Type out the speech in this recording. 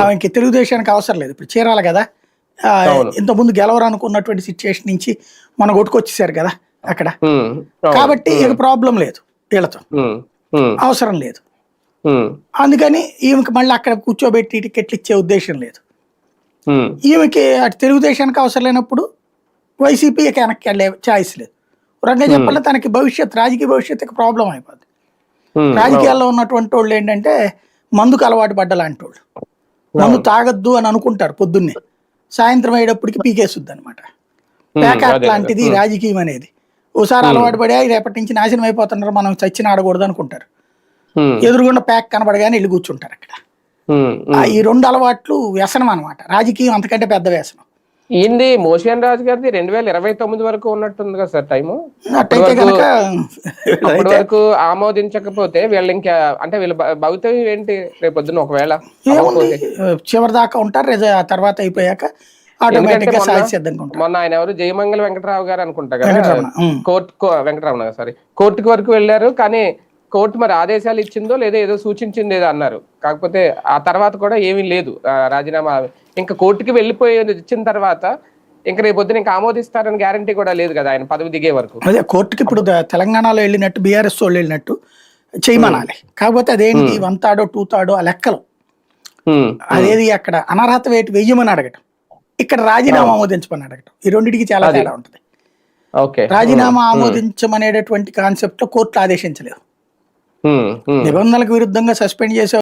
ఆమెకి తెలుగుదేశానికి అవసరం లేదు. ఇప్పుడు చీరాల కదా. ఇంతకుముందు గెలవరనుకున్నటువంటి సిచ్యుయేషన్ నుంచి మన కొట్టుకొచ్చేసారు కదా అక్కడ. కాబట్టి ఇక ప్రాబ్లం లేదు వీళ్ళతో. అవసరం లేదు. అందుకని ఈమెకి మళ్ళీ అక్కడ కూర్చోబెట్టి టికెట్లు ఇచ్చే ఉద్దేశం లేదు. ఈమెకి అటు తెలుగుదేశానికి అవసరం లేనప్పుడు వైసీపీ ఇక వెనక్కి వెళ్ళే ఛాయిస్ లేదు. రకంగా చెప్పాలి తనకి భవిష్యత్ రాజకీయ భవిష్యత్తుకి ప్రాబ్లం అయిపోద్ది. రాజకీయాల్లో ఉన్నటువంటి వాళ్ళు ఏంటంటే మందుకు అలవాటు పడ్డ లాంటి వాళ్ళు. మందు తాగొద్దు అని అనుకుంటారు పొద్దున్నే. సాయంత్రం అయ్యేటప్పటికి పీకేసుద్ది అనమాట ప్యాకాట్ లాంటిది రాజకీయం అనేది. ఓసారి అలవాటు పడి "ఆ, రేపటి నుంచి నాశనం అయిపోతున్నారు మనం చచ్చిన ఆడకూడదు అనుకుంటారు. ఎదురుగుండా ప్యాక్ కనబడగానే వెళ్ళి కూర్చుంటారు అక్కడ. ఈ రెండు అలవాట్లు వ్యసనం అనమాట రాజకీయం అంతకంటే పెద్ద వ్యసనం. ఈయనది మోషన్ రాజు గారిది రెండు వేల ఇరవై తొమ్మిది వరకు ఉన్నట్టుంది కదా సార్ టైము? అప్పటి వరకు ఆమోదించకపోతే వీళ్ళు ఇంకా అంటే వీళ్ళ భవితవ్యం ఏంటి రేపు పొద్దున్న ఒకవేళ చివరి దాకా ఉంటారు తర్వాత అయిపోయాక మొన్న ఆయన ఎవరు? జయమంగళ వెంకటరావు గారు అనుకుంటా కదా. కోర్టు వెంకటరమణ సారీ కోర్టుకి వరకు వెళ్ళారు కానీ కోర్టు మరి ఆదేశాలు ఇచ్చిందో లేదో ఏదో సూచించింది ఏదో అన్నారు. కాకపోతే ఆ తర్వాత కూడా ఏమీ లేదు. రాజీనామా ఇంకా కోర్టుకి వెళ్ళిపోయి ఇచ్చిన తర్వాత ఇంకా రేపు పొద్దున ఇంకా ఆమోదిస్తారని గ్యారంటీ కూడా లేదు కదా ఆయన పదవి దిగే వరకు. అదే కోర్టుకి ఇప్పుడు తెలంగాణలో వెళ్ళినట్టు బీఆర్ఎస్ వాళ్ళు వెళ్ళినట్టు చేయమనాలి. కాకపోతే అదేంటి వన్ తాడో టూ తాడో ఆ లెక్కలు. అదేది అక్కడ అనర్హత వేటి వెయ్యమని అడగటం. ఇక్కడ రాజీనామా ఆమోదించమని అడగటం. ఈ రెండింటికి చాలా తేడా ఉంటుంది. రాజీనామా ఆమోదించమనేటటువంటి కాన్సెప్ట్లో కోర్టులు ఆదేశించలేదు. నిబంధనలకు విరుద్ధంగా సస్పెండ్ చేసే